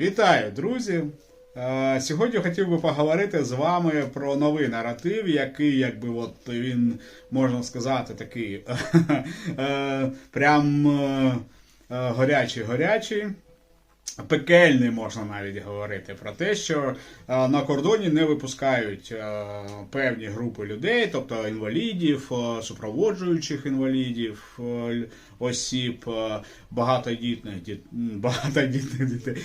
Вітаю, друзі! Е, Сьогодні хотів би поговорити з вами про новий наратив, який, якби от він можна сказати, такий е, прям е, горячий-горячий. Пекельний можна навіть говорити про те, що е, на кордоні не випускають е, певні групи людей, тобто інвалідів, е, супроводжуючих інвалідів, осіб, багатодітних діт- багатодітних дітей,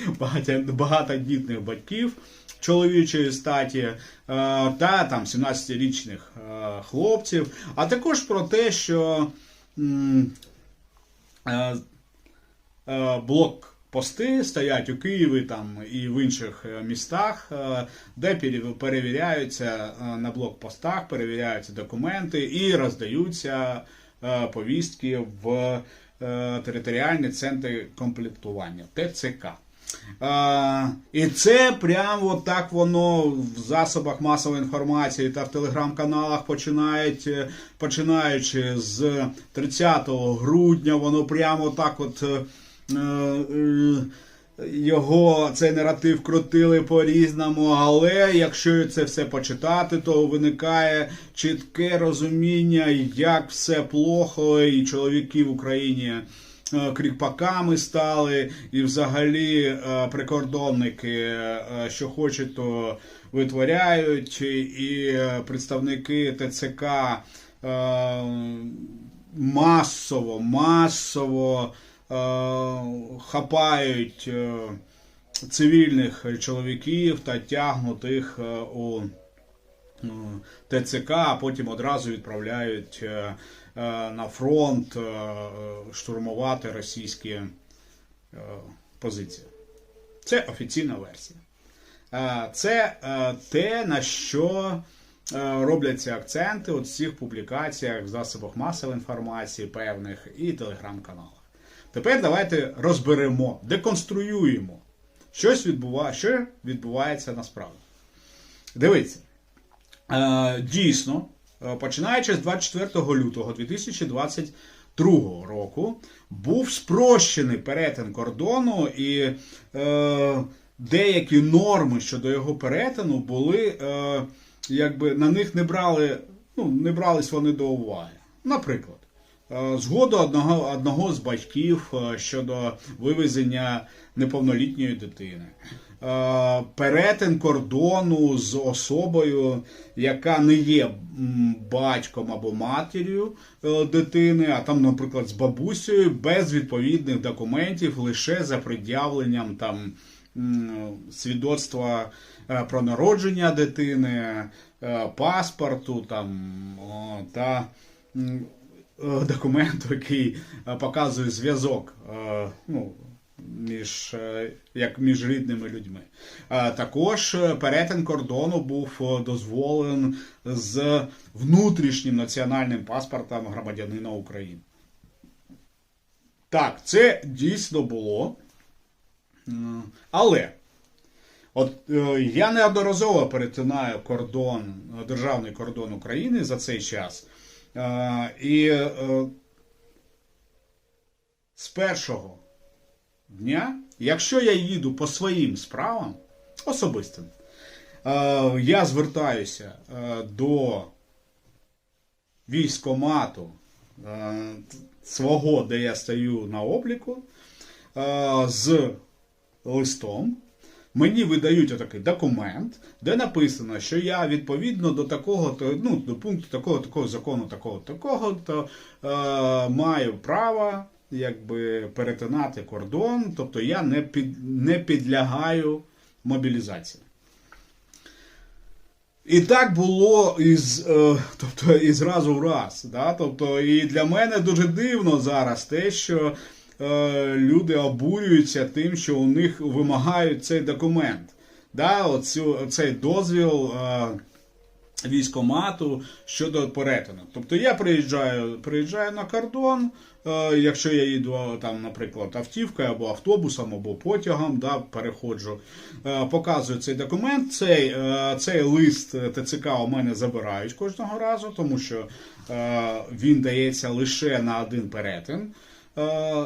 багатодітних батьків чоловічої статі та там 17-річних е, хлопців, а також про те, що м, е, стоять у Києві там і в інших е, містах, е, де перевіряються е, на блокпостах, перевіряються документи і роздаються повістки в територіальні центри комплектування ТЦК. І це прямо так воно в засобах масової інформації та в телеграм-каналах починають, починаючи з 30 грудня, воно прямо так от. Е, е, його цей наратив крутили по-різному, але якщо це все почитати, то виникає чітке розуміння, як все плохо, і чоловіки в Україні е, кріпаками стали, і взагалі прикордонники, що хочуть, то витворяють, і представники ТЦК масово, масово хапають е, цивільних чоловіків та тягнуть їх е, у е, ТЦК, а потім одразу відправляють е, е, на фронт е, штурмувати російські е, позиції. Це офіційна версія. Е, Це е, те, на що е, робляться акценти у цих публікаціях в засобах масової інформації певних і телеграм-каналах. Тепер давайте розберемо, деконструюємо, щось відбува... що відбувається насправді. Дивіться, Е, дійсно, е, починаючи з 24 лютого 2022 року, був спрощений перетин кордону, і е, деякі норми щодо його перетину були, якби на них не брали, ну, не брались вони до уваги. Наприклад, згоду одного, одного з батьків е, щодо вивезення неповнолітньої дитини. Е, Перетин кордону з особою, яка не є батьком або матір'ю е, дитини, а там, наприклад, з бабусею, без відповідних документів, лише за пред'явленням там свідоцтва е, про народження дитини, е, паспорту там, та е, документу, який е, показує зв'язок е, ну, між, е, як між рідними людьми. Е, Також е, перетин кордону був е, дозволен з внутрішнім національним паспортом громадянина України. Так, це дійсно було. Але От е, я неодноразово перетинаю кордон, е, державний кордон України за цей час. І е, з першого дня, якщо я їду по своїм справам особистим, е, я звертаюся е, до військомату свого, де я стою на обліку, з листом. Мені видають отакий документ, де написано, що я відповідно до такого, то ну до пункту такого, такого закону, такого, такого, то е, маю право якби перетинати кордон, тобто я не під не підлягаю мобілізації. І так було із, е, тобто, і зразу в раз. Да? Тобто, і для мене дуже дивно зараз те, що е, люди обурюються тим, що у них вимагають цей документ. Да? Оцю, цей дозвіл е, військомату щодо перетину. Тобто я приїжджаю, приїжджаю на кордон, е, якщо я їду там, наприклад, автівкою або автобусом, або потягом, да, переходжу, е, показую цей документ. Цей, е, цей лист ТЦК у мене забирають кожного разу, тому що е, він дається лише на один перетин.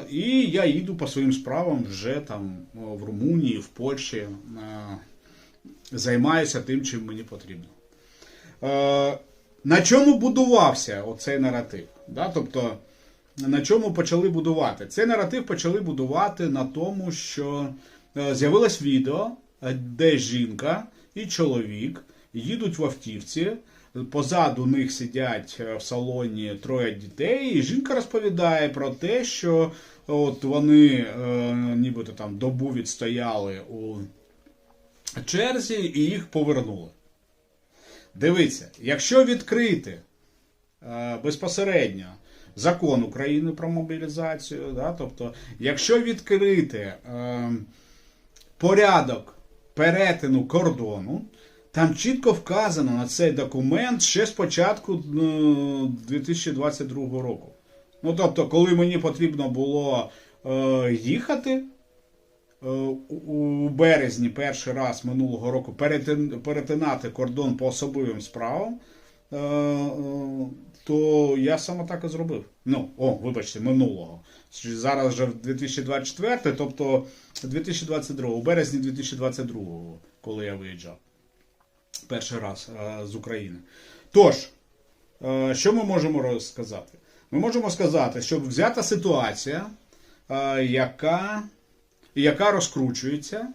І я їду по своїм справам вже там в Румунії, в Польщі. Займаюся тим, чим мені потрібно. На чому будувався оцей наратив? Да? Тобто, на чому почали будувати? Цей наратив почали будувати на тому, що е, з'явилось відео, е, де жінка і чоловік їдуть в автівці. Позаду них сидять е, в салоні троє дітей, і жінка розповідає про те, що от вони е, нібито там добу відстояли у черзі і їх повернули. Дивіться, якщо відкрити е, безпосередньо закон України про мобілізацію, да, тобто, якщо відкрити е, порядок перетину кордону, там чітко вказано на цей документ ще з початку е, 2022 року. Ну, тобто, коли мені потрібно було е, їхати, е, у- березні перший раз минулого року перетин- перетинати кордон по особливим справам, е, е, то я саме так і зробив. Ну, о, вибачте, минулого. Зараз вже в 2024, тобто 2022, у березні 2022, коли я виїжджав перший раз е, з України. Тож, е, що ми можемо розказати? Ми можемо сказати, що взята ситуація, е, яка, яка розкручується,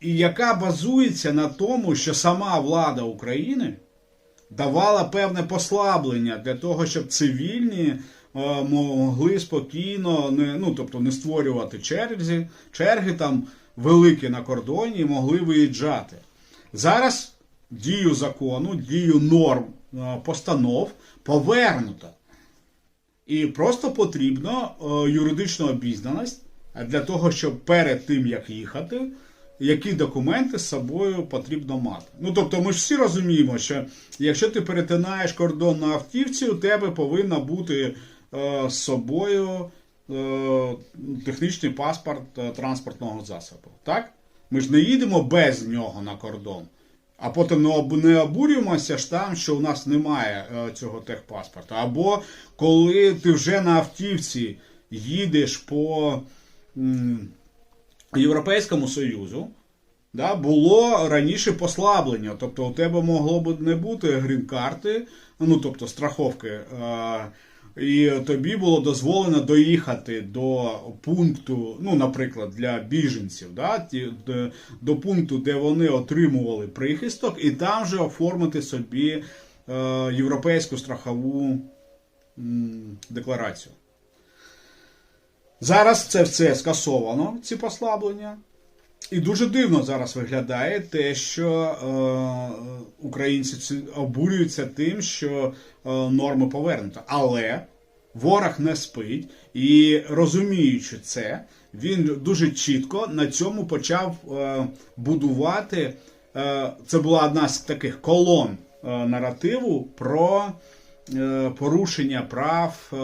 і яка базується на тому, що сама влада України давала певне послаблення для того, щоб цивільні могли спокійно ну, тобто не створювати черзі, черги там великі на кордоні могли виїжджати. Зараз дію закону, дію норм е, постанов повернуто. І просто потрібно е, юридична обізнаність для того, щоб перед тим, як їхати, які документи з собою потрібно мати. Ну тобто, ми ж всі розуміємо, що якщо ти перетинаєш кордон на автівці, у тебе повинна бути е, з собою технічний паспорт транспортного засобу. Так? Ми ж не їдемо без нього на кордон. А потім не обурюємося ж там, що у нас немає е, цього техпаспорта. Або коли ти вже на автівці їдеш по Європейському Союзу, да, було раніше послаблення. Тобто у тебе могло б не бути грін-карти, ну тобто страховки. Е, і тобі було дозволено доїхати до пункту, ну, наприклад, для біженців, да, до пункту, де вони отримували прихисток, і там же оформити собі е, європейську страхову декларацію. Зараз це все скасовано, ці послаблення. І дуже дивно зараз виглядає те, що е, українці обурюються тим, що е, норми повернуто. Але ворог не спить і розуміючи це, він дуже чітко на цьому почав е, будувати. Е, це була одна з таких колон е, наративу про е, порушення прав е,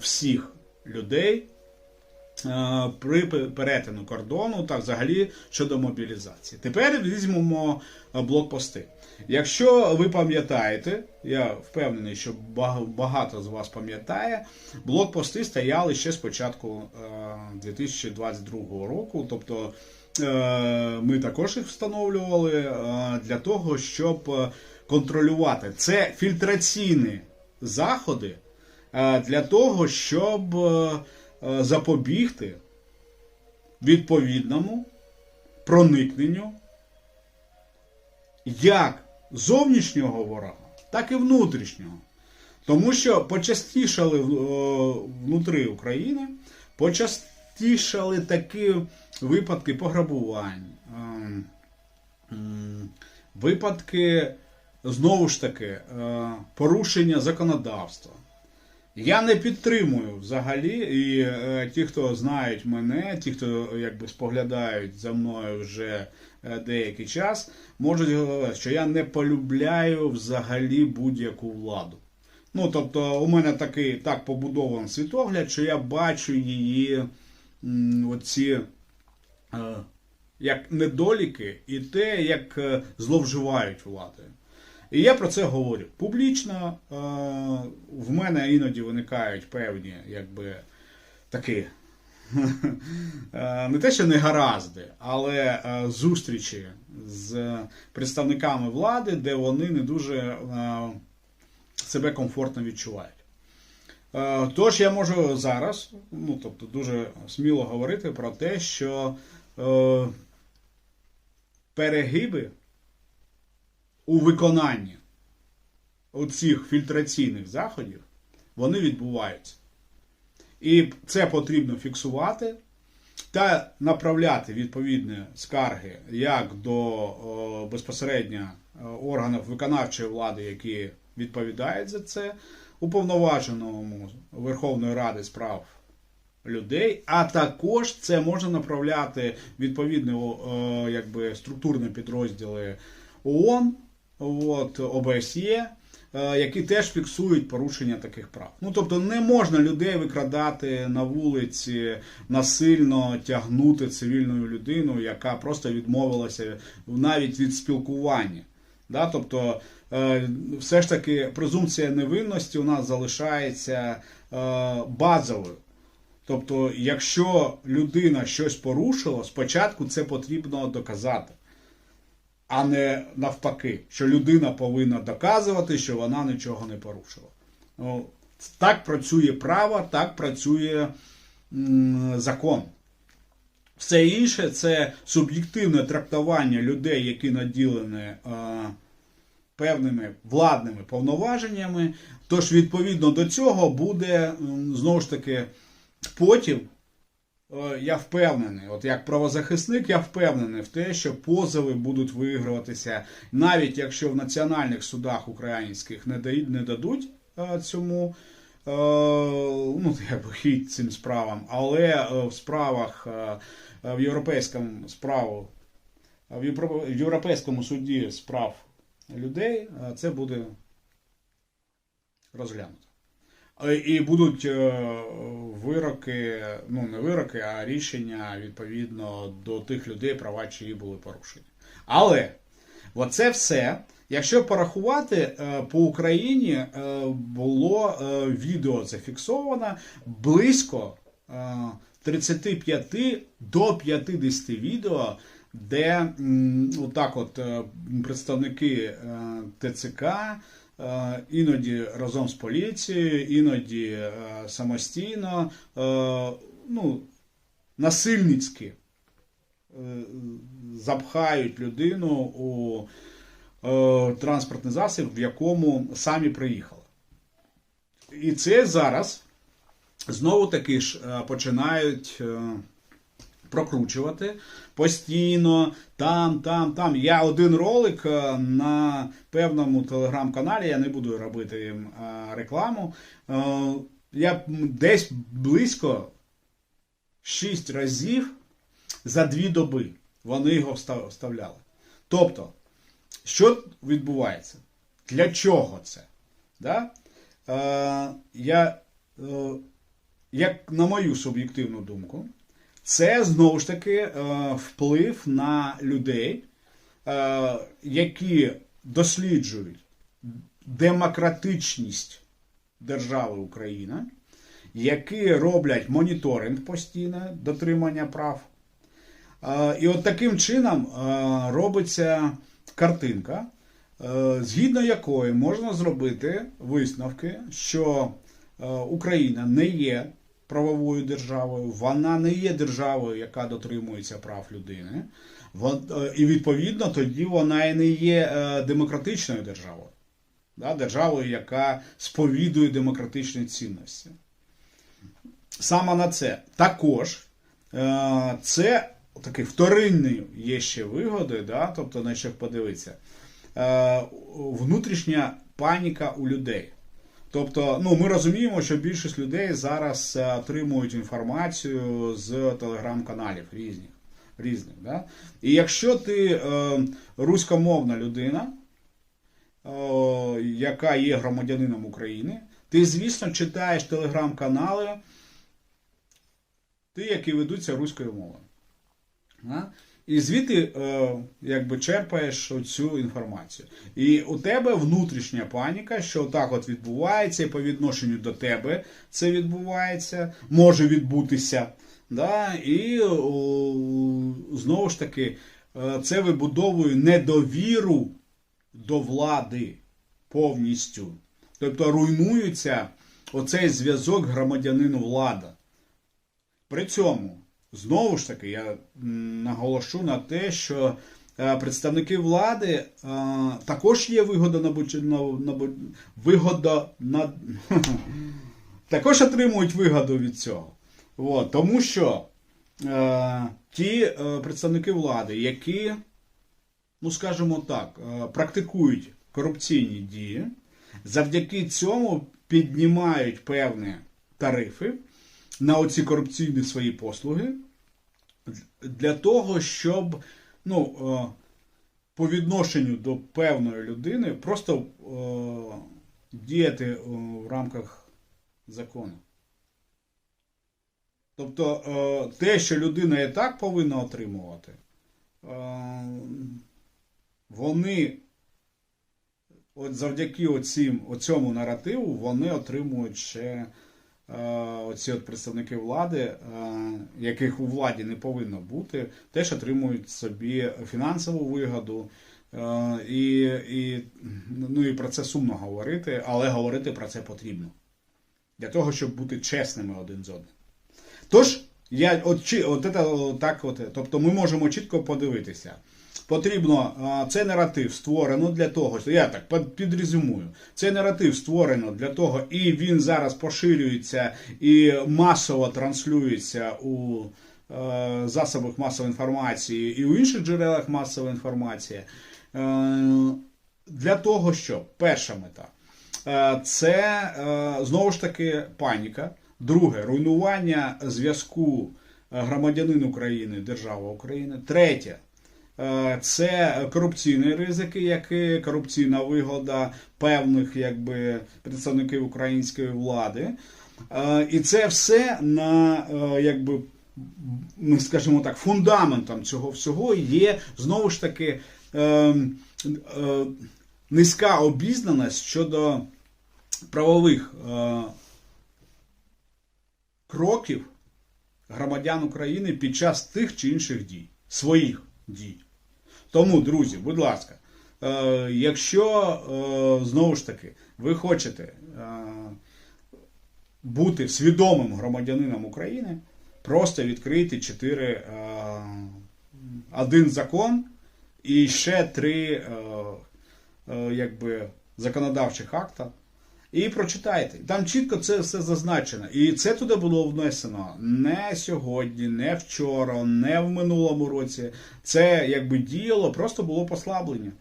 всіх людей при перетину кордону та взагалі щодо мобілізації. Тепер візьмемо е, блокпости. Якщо ви пам'ятаєте, я впевнений, що багато з вас пам'ятає, блокпости стояли ще з початку е, 2022 року. Тобто е, ми також їх встановлювали е, для того, щоб е, контролювати. Це фільтраційні заходи е, для того, щоб е, е, запобігти відповідному проникненню як зовнішнього ворога, так і внутрішнього. Тому що почастішали е, внутри України, почастішали такі випадки пограбувань, ем, випадки, знову ж таки, е, порушення законодавства. Я не підтримую взагалі, і е, ті, хто знають мене, ті, хто якби споглядають за мною вже е, деякий час, можуть говорити, що я не полюбляю взагалі будь-яку владу. Ну, тобто, у мене такий так побудований світогляд, що я бачу її м, оці е, як недоліки і те, як е, зловживають владою. І я про це говорю публічно. Е, в мене іноді виникають певні якби, такі е, не те, що не гаразди, але е, зустрічі з представниками влади, де вони не дуже е, себе комфортно відчувають. Тож я можу зараз, ну тобто дуже сміло говорити про те, що перегиби у виконанні оцих фільтраційних заходів вони відбуваються. І це потрібно фіксувати та направляти відповідні скарги як до безпосередньо е, органів виконавчої влади, які відповідають за це, уповноваженому Верховної Ради з прав людей, а також це можна направляти відповідні якби, структурні підрозділи ООН, от, ОБСЄ, е, які теж фіксують порушення таких прав. Ну тобто не можна людей викрадати на вулиці, насильно тягнути цивільну людину, яка просто відмовилася навіть від спілкування. Да? Тобто, е, все ж таки, презумпція невинності у нас залишається е, базовою. Тобто, якщо людина щось порушила, спочатку це потрібно доказати, а не навпаки, що людина повинна доказувати, що вона нічого не порушила. Ну, так працює право, так працює м, закон. Все інше це суб'єктивне трактування людей, які наділені е, певними владними повноваженнями. Тож, відповідно до цього, буде знову ж таки потім. Е, Я впевнений, от як правозахисник, я впевнений в те, що позови будуть виграватися, навіть якщо в національних судах українських не дадуть е, цьому е, ну, хід цим справам, але в справах в європейському справу, в Євро- в Європейському суді з прав людей це буде розглянуто. Е, І будуть е, вироки, ну не вироки, а рішення відповідно до тих людей, права чиї були порушені. Але оце все, якщо порахувати, е, по Україні було відео зафіксовано близько е, 35 до 50 відео, де отак от представники ТЦК іноді разом з поліцією, іноді е, самостійно, е, ну, насильницьки е, запхають людину у е, транспортний засіб, в якому самі приїхали. І це зараз знову таки ж е, починають е, прокручувати постійно, там, там, там. Я один ролик е, на певному телеграм-каналі, я не буду робити їм е, рекламу. е, Я десь близько 6 разів за дві доби вони його встав- вставляли. Тобто, що відбувається? Для чого це? Да? Е, я, е, як на мою суб'єктивну думку, це знову ж таки е, вплив на людей, е, які досліджують демократичність держави Україна, які роблять моніторинг постійно дотримання прав. Е, І от таким чином робиться картинка, згідно якої можна зробити висновки, що Україна не є правовою державою, вона не є державою, яка дотримується прав людини. Е, І відповідно тоді вона і не є е, демократичною державою, державою, яка сповідує демократичні цінності. Саме на це також е, це такі вторинні є ще вигоди, да, тобто на що подивитися. Внутрішня паніка у людей. Тобто, ну ми розуміємо, що більшість людей зараз е, отримують інформацію з телеграм-каналів різних. різних да? І якщо ти е, руськомовна людина, е, яка є громадянином України, ти, звісно, читаєш телеграм-канали, ті, які ведуться руською мовою. Да? І звідти е, якби черпаєш цю інформацію. І у тебе внутрішня паніка, що так от відбувається, і по відношенню до тебе це відбувається, може відбутися. Да? І знову ж таки, е, це вибудовує недовіру до влади повністю. Тобто руйнується оцей зв'язок громадянин-влада. При цьому, знову ж таки, я наголошу на те, що е, представники влади е, також є вигода вигода на також отримують вигоду від цього. От, тому що е, ті е, представники влади, які, ну скажімо так, практикують корупційні дії, завдяки цьому піднімають певні тарифи на оці корупційні свої послуги для того, щоб ну, е, по відношенню до певної людини просто е, діяти е, в рамках закону. Тобто те, що людина і так повинна отримувати, вони от завдяки оцім, оцьому наративу вони отримують ще оці от представники влади, е, яких у владі не повинно бути, теж отримують собі фінансову вигоду. Е, і, і, ну, і про це сумно говорити, але говорити про це потрібно. Для того, щоб бути чесними один з одним. Тож, я от, от, от так, от, тобто ми можемо чітко подивитися. Потрібно цей наратив створено для того, що я так під- підрезюмую. Цей наратив створено для того, і він зараз поширюється і масово транслюється у е, засобах масової інформації і у інших джерелах масової інформації. Е, для того, щоб перша мета Е, це знову ж таки паніка. Друге руйнування зв'язку громадянин України, держава України. Третє це корупційні ризики, які корупційна вигода певних якби, представників української влади. Е, І це все на е, якби. Ми скажімо так, фундаментом цього всього є знову ж таки е, е, низька обізнаність щодо правових е, кроків громадян України під час тих чи інших дій, своїх дій. Тому, друзі, будь ласка, е, якщо е, знову ж таки ви хочете е, бути свідомим громадянином України, просто відкрийте 4, е, один закон і ще три е, е, якби, законодавчих акта. І прочитайте. Там чітко це все зазначено. І це туди було внесено не сьогодні, не вчора, не в минулому році. Це якби діяло, просто було послаблення.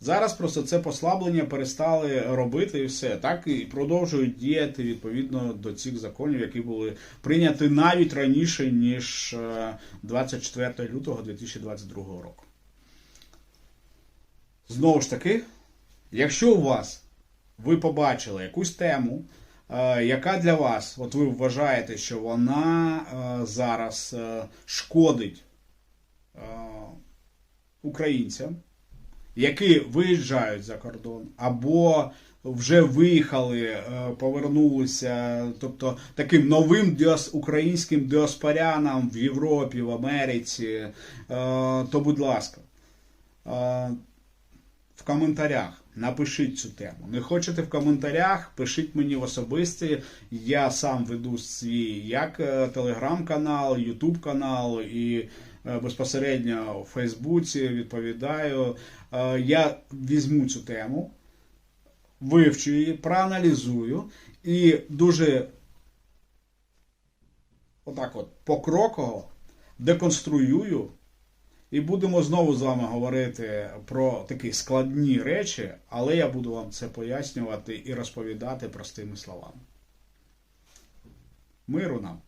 Зараз просто це послаблення перестали робити і все. Так і продовжують діяти відповідно до цих законів, які були прийняті навіть раніше, ніж е, 24 лютого 2022 року. Знову ж таки, якщо у вас ви побачили якусь тему, е, яка для вас, от ви вважаєте, що вона е, зараз е, шкодить українцям, які виїжджають за кордон, або вже виїхали, повернулися, тобто таким новим українським діаспорянам в Європі, в Америці, то будь ласка. в коментарях напишіть цю тему. Не хочете в коментарях, пишіть мені в особисті. Я сам веду свій як е, телеграм-канал, ютуб канал і е, безпосередньо у Фейсбуці відповідаю. Е, Я візьму цю тему, вивчу її, проаналізую і дуже отак от покроково деконструюю і будемо знову з вами говорити про такі складні речі, але я буду вам це пояснювати і розповідати простими словами. Миру нам!